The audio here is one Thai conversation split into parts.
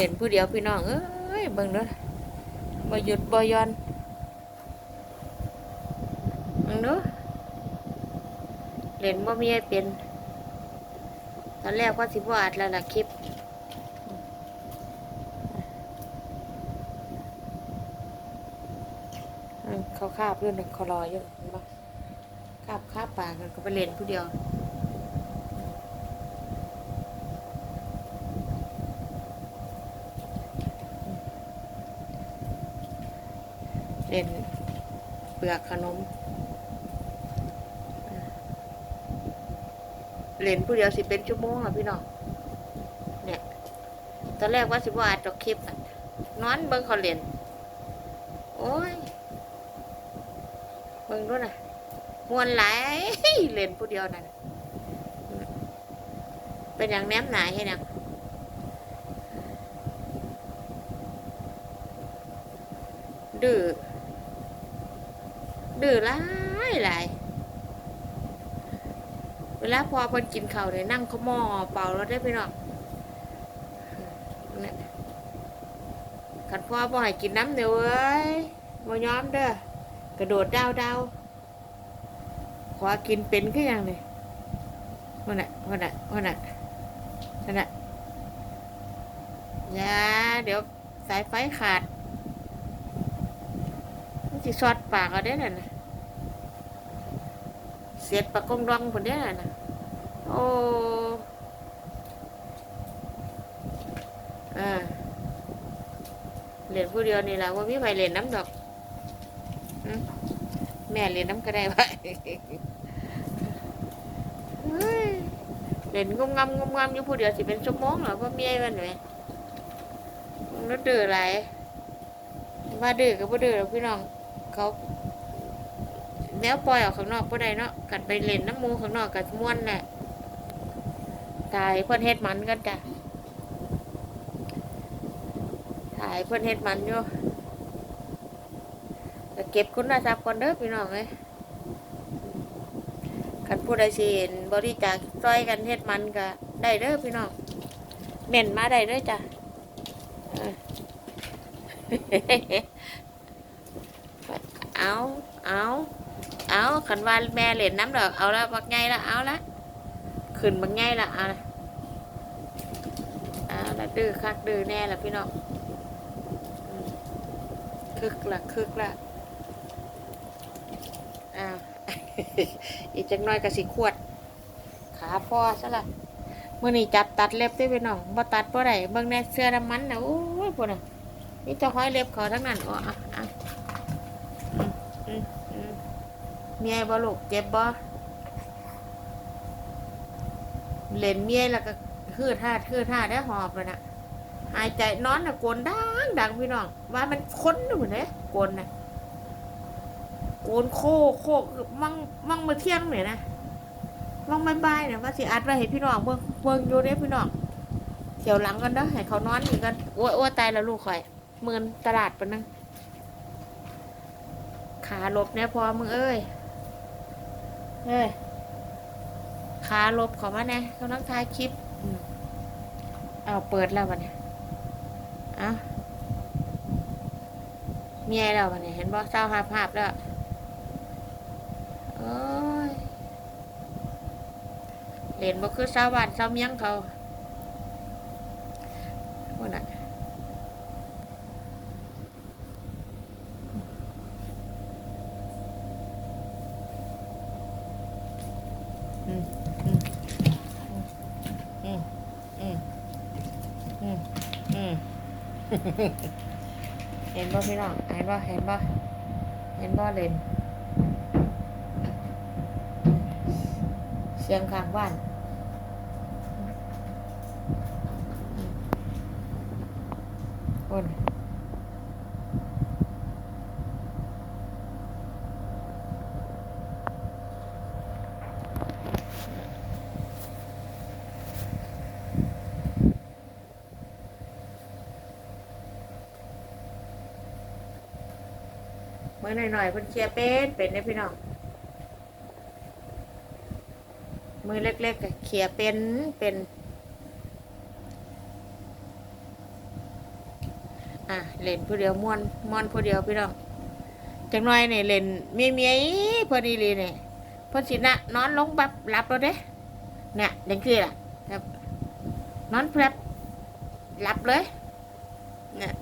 เล่นผู้เดียวพี่น้องเอ้ยเบิ่งเด้อบ่หยุดบ่ย่อนเบิ่งเด้อเล่นบ่มีให้เป็น ตอนแรกว่าสิบ่อัดแล้วล่ะคลิปเขาคาบเรื่องหนึ่งเขารออยู่เห็นปะคาบคาบปากกันก็ไปเล่นผู้เดียว เล่นเปลือกขนม เล่นผู้เดียวสิเป็นชั่วโมงอะพี่น้อง เนี่ย ตอนแรกว่าสิว่าอัดจอคลิปนอนเบิ่งเขาเล่น โอ้ย เบิ่งด้วยนะมวนหลายเล่นผู้เดียวนั่นน่ะเป็นอย่างแนมหนาให้นังดื้อ ดื้อหลายหลายเวลาพอเพิ่นกินข้าวเนี่ยนั่งเขาหม้อเป่าแล้วได้อพี่น้องเนี่ยขันพ่อบ่ให้กินน้ำเดี๋ยวเอ้ยบ่ยอมเด้อกระโดดดาวดาวขอกินเป็นก็ยังเลยวันน่ะวันน่ะวันน่ะวันน่ะอย่าเดี๋ยวสายไฟขาด มันสิสอดปากเอาได้น่ะนะเสียดปากกงดองคนได้น่ะนะโอ้อ่าเล่นผู้เดียวนี่แหละว่ามีใครเล่นน้ำดอกแม่เรียนน้ำก็ได้วะเฮ้ยเล่นงมงำงมงำอยู่ผู้เดียวสิเป็นชั่วโมงเหรอพ่อเมียมันไหมมันแล้วดื้ออะไรว่าดื้อกับว่าดื้อหรอกพี่น้อง เขาแนวปล่อยออกข้างนอกบ่ได้เนาะกันไปเล่นน้ำมูข้างนอกกับม้วนแหละถ่ายเพื่อนเฮ็ดมันกันจ้ะถ่ายเพื่อนเฮ็ดมันอยู่เก็บคุณทรัพย์ก่อนเด้อพี่น้องเอ้ยคันผู้ใดสิเห็นบริจาคซอยกันเฮ็ดมันก็ได้เด้อพี่น้องเม่นมาได้เด้อจ้ะ เอาเอาเอาขันว่าแม่เล่นน้ำดอกเอาละบักไงละเอาละขึ้นบักไงละเอาละเอาละดื้อคักดื้อแน่ละพี่น้องคึกละคึกละอ้าวอีกจักน้อยก็สิขวด ขาพ่อซะละมื่อนี้จับตัดเล็บได้ไปน้องบ่ตัดบ่ได้เบิ่งแน่เสื้อน้ำมันนะโอ้ยพุ่นน่ะนี่จะห้อยเล็บเขาทั้งนั้นอ๋ออะอะอืมอืมอืม เมียบ่ลูกเจ็บบ่เล่นเมียแล้วก็ฮืดฮาฮืดฮาได้หอบเลยนะหายใจนอนน่ะโกนดังดังพี่น้อง ว่ามันค้นอยู่เหมือนเด้โกนน่ะโกนโคโคมั่งมั่งมาเที่ยงเนี่ยนะมั่งไม่บายเนี่ยว่าสิอัดไว้ให้พี่น้องเบิ่งเบิ่งอยู่เด้พี่น้องเที่ยวหลังกันเด้อให้เขานอนอีกกันโอ้ยโอ้ยตายแล้วลูกข่อยเมือนตลาดปะนึงขาลบเนี่ยพอมึงเอ้ย เฮ้ยขาลบขอมาแน่กำลังถ่ายคลิปอืมเอาเปิดแล้ววันนี้เอ้าเมียแล้ววันนี้เห็นบ่เศร้าหาภาพแล้วเอ้ยเห็นบ่คือชาวบ้านชาวเมียงเขาพวกน่ะอืมอืมอืมอืมอืมอืม เห็นบ่พี่น้องเห็นบ่เห็นบ่เห็นบ่เล่นเสียงข้างบ้านคน มื่อหน่อยๆเพิ่นเคียร์เป็นเป็นได้พี่น้องมือเล็กๆก็เขี่ยเป็นเป็น อะเล่นผู้เดียวม่วนม่วนผู้เดียวพี่น้องจังน้อยเนี่ยเล่นเมียเมียพอดีเลยเนี่ยพอสินะนอนลงแบบหลับแล้วเด้เนี่ยจังคือล่ะครับนอนแพรบหลับเลยเนี่ย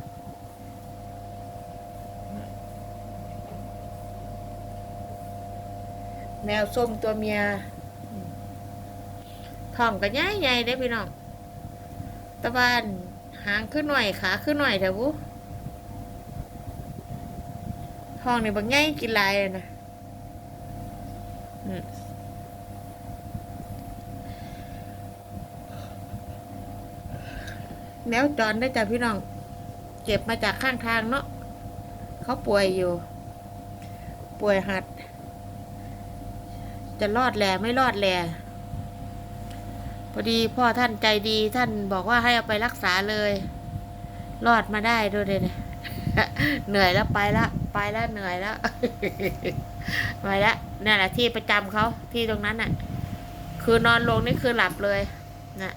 แมวส้มตัวเมียท้องก็ใหญ่ใหญ่ๆเด้พี่น้องตะวันหางขึ้นหน่อยขาขึ้นหน่อยเถอะบุท้องนี่บางใหญ่กินลายนะแมวจรได้จ้ะพี่น้องเก็บมาจากข้างทางเนาะเขาป่วยอยู่ ป่วยหัด จะรอดแหล่ไม่รอดแหล่พอดีพ่อท่านใจดีท่านบอกว่าให้เอาไปรักษาเลย รอดมาได้ด้วยเลยเนี่ยเหนื่อยแล้วไปละ ไปแล้วเหนื่อยแล้วไปแล้วนี่นแหละที่ประจำเขาที่ตรงนั้นน่ะ คือนอนลงนี่คือหลับเลยน่ะ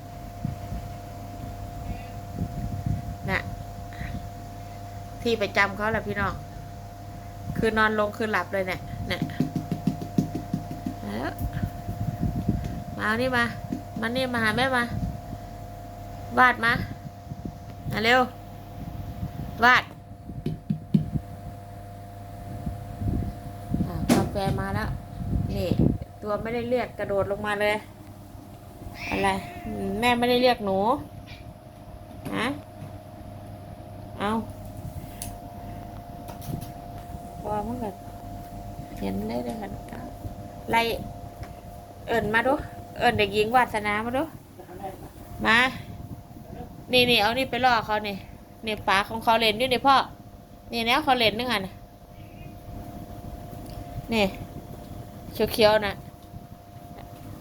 น่ะที่ประจำเขาแหละพี่น้องคือนอนลงคือหลับเลยเนี่ยเนี่ย แล้วมาเอานี่มา มานี่มาหาแม่มา วาดมามาเร็ว วาดกาแฟมาแล้ว นี่ ตัวไม่ได้เรียกกระโดดลงมาเลย อะไร แม่ไม่ได้เรียกหนูฮะเอาพอมันก็เห็นเลยเลยกัน ไล่เอิญมาดู เอิญเด็กหญิงวาสนามาดู มา นี่นี่เอานี่ไปล่อเขานี่นี่ปากของเขาเล่นอยู่นี่พ่อ นี่แนวเขาเล่นนึงอะนะนี่เขียวๆนะ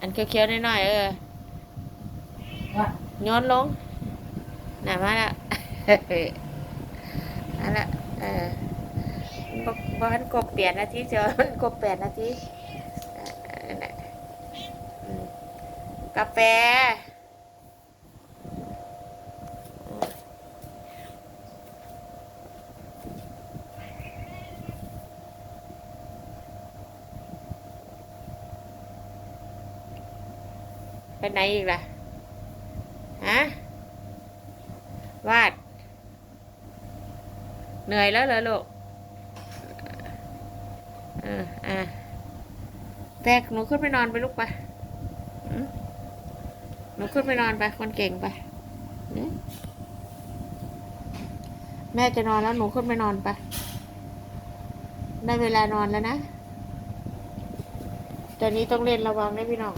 อันเขียวๆน้อยๆเออย้อนลงหน่ะมาล้วมาแล้วเออบ่บ่ทันกบเปลี่ยนนาทีเจอมันกบแปดนาที ออน่ะอืมกาแฟ ไปไหนอีกล่ะ ฮะ วาด เหนื่อยแล้วเหรอลูก อ่าอ่า แต่หนูขึ้นไปนอนไปลูกไปหนูขึ้นไปนอนไป คนเก่งไป แม่จะนอนแล้วหนูขึ้นไปนอนไป ได้เวลานอนแล้วนะตอนนี้ต้องเล่นระวังนะพี่น้อง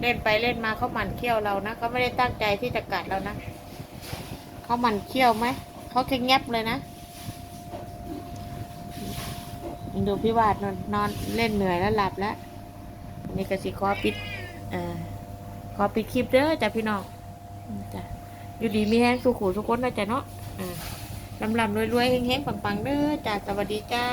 เล่นไปเล่นมาเขาหมั่นเคี้ยวเรานะเขาไม่ได้ตั้งใจที่จะกัดเรานะเขาหมั่นเคี้ยวไหมเขาแค่แงบเลยนะดูพี่วาดนอนนอนเล่นเหนื่อยแล้วหลับแล้ว นี่ก็สิขอปิดอขอปิดคลิปเด้อจ้ะพี่น้องจ้ะอยู่ดีมีแห้งสุขุสุขคนนะจ้ะเนาะอ่าลำลำรวยรวยๆเฮงๆปังๆเด้อจ้ะสวัสดีจ้า